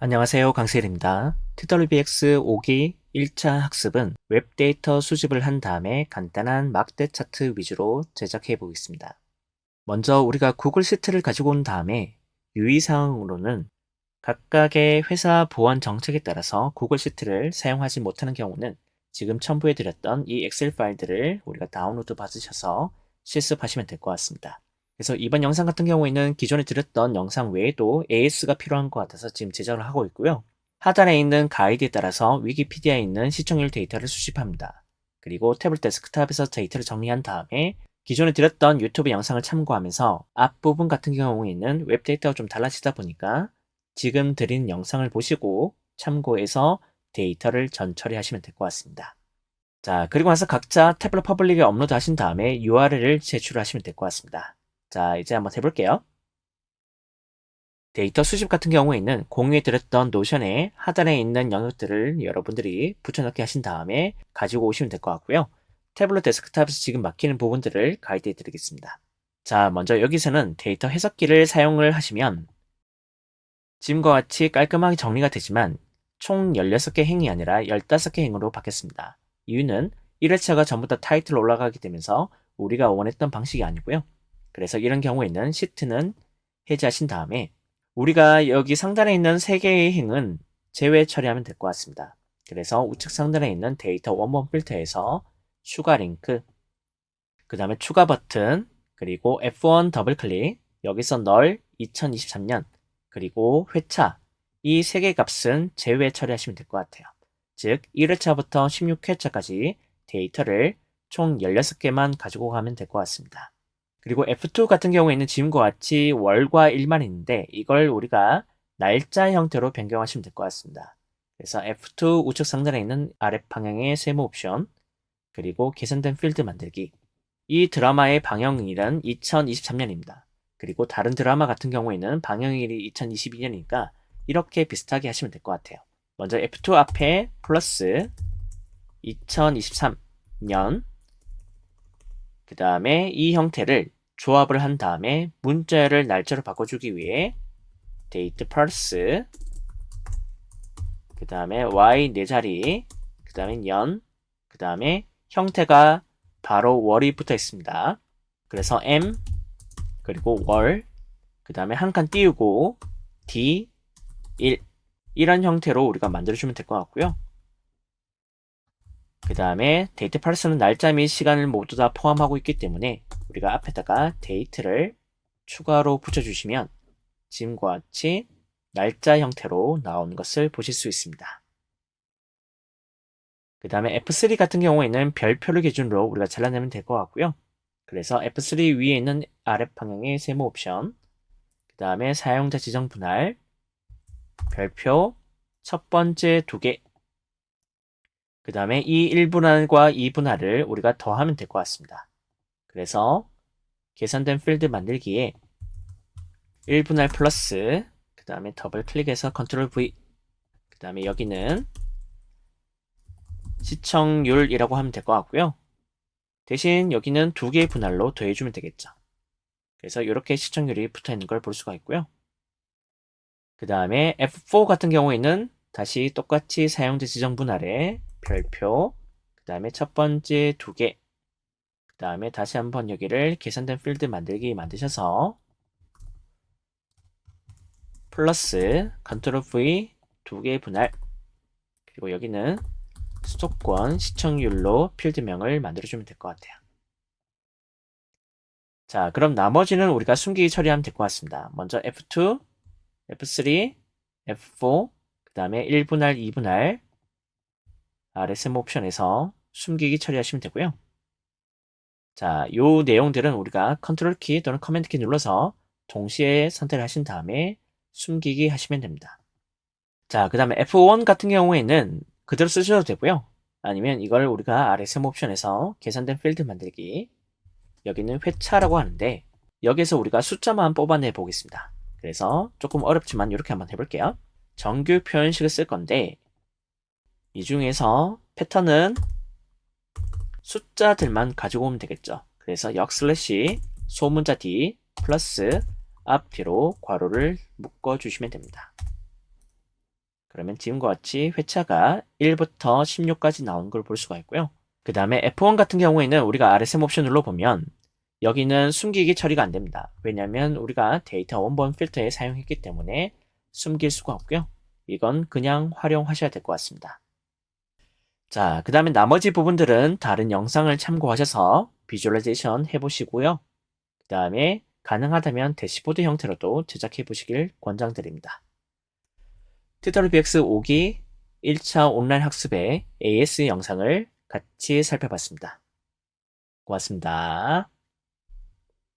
안녕하세요. 강세일입니다. TWBX 5기 1차 학습은 웹 데이터 수집을 한 다음에 간단한 막대 차트 위주로 제작해 보겠습니다. 먼저 우리가 구글 시트를 가지고 온 다음에 유의사항으로는 각각의 회사 보안 정책에 따라서 구글 시트를 사용하지 못하는 경우는 지금 첨부해 드렸던 이 엑셀 파일들을 우리가 다운로드 받으셔서 실습하시면 될 것 같습니다. 그래서 이번 영상 같은 경우에는 기존에 드렸던 영상 외에도 AS가 필요한 것 같아서 지금 제작을 하고 있고요. 하단에 있는 가이드에 따라서 위키피디아에 있는 시청률 데이터를 수집합니다. 그리고 태블릿 데스크탑에서 데이터를 정리한 다음에 기존에 드렸던 유튜브 영상을 참고하면서 앞부분 같은 경우에는 웹 데이터가 좀 달라지다 보니까 지금 드린 영상을 보시고 참고해서 데이터를 전처리 하시면 될 것 같습니다. 자, 그리고 나서 각자 태블릿 퍼블릭에 업로드 하신 다음에 URL을 제출하시면 될 것 같습니다. 자, 이제 한번 해볼게요. 데이터 수집 같은 경우에는 공유해 드렸던 노션에 하단에 있는 영역들을 여러분들이 붙여넣기 하신 다음에 가지고 오시면 될 것 같고요. 태블릿 데스크탑에서 지금 막히는 부분들을 가이드해 드리겠습니다. 자, 먼저 여기서는 데이터 해석기를 사용을 하시면 지금과 같이 깔끔하게 정리가 되지만 총 16개 행이 아니라 15개 행으로 바뀌었습니다. 이유는 1회차가 전부 다 타이틀 올라가게 되면서 우리가 원했던 방식이 아니고요. 그래서 이런 경우에는 시트는 해제하신 다음에 우리가 여기 상단에 있는 3개의 행은 제외 처리하면 될 것 같습니다. 그래서 우측 상단에 있는 데이터 원본 필터에서 추가 링크, 그 다음에 추가 버튼, 그리고 F1 더블 클릭, 여기서 널 2023년, 그리고 회차, 이 세 개 값은 제외 처리하시면 될 것 같아요. 즉, 1회차부터 16회차까지 데이터를 총 16개만 가지고 가면 될 것 같습니다. 그리고 F2 같은 경우에는 지금과 같이 월과 일만 있는데 이걸 우리가 날짜 형태로 변경하시면 될 것 같습니다. 그래서 F2 우측 상단에 있는 아래 방향의 세모 옵션 그리고 계산된 필드 만들기 이 드라마의 방영일은 2023년입니다. 그리고 다른 드라마 같은 경우에는 방영일이 2022년이니까 이렇게 비슷하게 하시면 될 것 같아요. 먼저 F2 앞에 플러스 2023년 그 다음에 이 형태를 조합을 한 다음에 문자를 날짜로 바꿔주기 위해 date pulse 그 다음에 y 네 자리 그 다음에 년그 다음에 형태가 바로 월이 붙어 있습니다. 그래서 m 그리고 월 그 다음에 한 칸 띄우고 d 1 이런 형태로 우리가 만들어주면 될 것 같고요. 그 다음에 데이트 펄스는 날짜 및 시간을 모두 다 포함하고 있기 때문에 우리가 앞에다가 데이트를 추가로 붙여주시면 지금과 같이 날짜 형태로 나오는 것을 보실 수 있습니다. 그 다음에 F3 같은 경우에는 별표를 기준으로 우리가 잘라내면 될 것 같고요. 그래서 F3 위에 있는 아래 방향의 세모 옵션, 그 다음에 사용자 지정 분할, 별표, 첫 번째 두 개, 그 다음에 이 1분할과 2분할을 우리가 더하면 될 것 같습니다. 그래서 계산된 필드 만들기에 1분할 플러스 그 다음에 더블 클릭해서 컨트롤 V 그 다음에 여기는 시청률이라고 하면 될 것 같고요. 대신 여기는 두 개의 분할로 더해주면 되겠죠. 그래서 이렇게 시청률이 붙어 있는 걸 볼 수가 있고요. 그 다음에 F4 같은 경우에는 다시 똑같이 사용자 지정 분할에 별표, 그 다음에 첫 번째 두 개, 그 다음에 다시 한번 여기를 계산된 필드 만들기 만드셔서 플러스 컨트롤 V 두 개의 분할 그리고 여기는 수도권 시청률로 필드명을 만들어주면 될 것 같아요. 자, 그럼 나머지는 우리가 숨기기 처리하면 될 것 같습니다. 먼저 F2, F3, F4, 그 다음에 1분할, 2분할, RSM 옵션에서 숨기기 처리하시면 되고요. 자, 요 내용들은 우리가 컨트롤 키 또는 커맨드 키 눌러서 동시에 선택을 하신 다음에 숨기기 하시면 됩니다. 자, 그 다음에 F1 같은 경우에는 그대로 쓰셔도 되고요. 아니면 이걸 우리가 RSM 옵션에서 계산된 필드 만들기 여기는 회차라고 하는데 여기서 우리가 숫자만 뽑아내 보겠습니다. 그래서 조금 어렵지만 이렇게 한번 해볼게요. 정규 표현식을 쓸 건데 이 중에서 패턴은 숫자들만 가지고 오면 되겠죠. 그래서 역 슬래시 소문자 D 플러스 앞뒤로 괄호를 묶어 주시면 됩니다. 그러면 지금과 같이 회차가 1부터 16까지 나온 걸 볼 수가 있고요. 그 다음에 F1 같은 경우에는 우리가 RSM 옵션 눌러보면 여기는 숨기기 처리가 안 됩니다. 왜냐하면 우리가 데이터 원본 필터에 사용했기 때문에 숨길 수가 없고요. 이건 그냥 활용하셔야 될 것 같습니다. 자, 그 다음에 나머지 부분들은 다른 영상을 참고하셔서 비주얼라이제이션 해보시고요. 그 다음에 가능하다면 대시보드 형태로도 제작해 보시길 권장드립니다. TWBX 5기 1차 온라인 학습의 AS 영상을 같이 살펴봤습니다. 고맙습니다.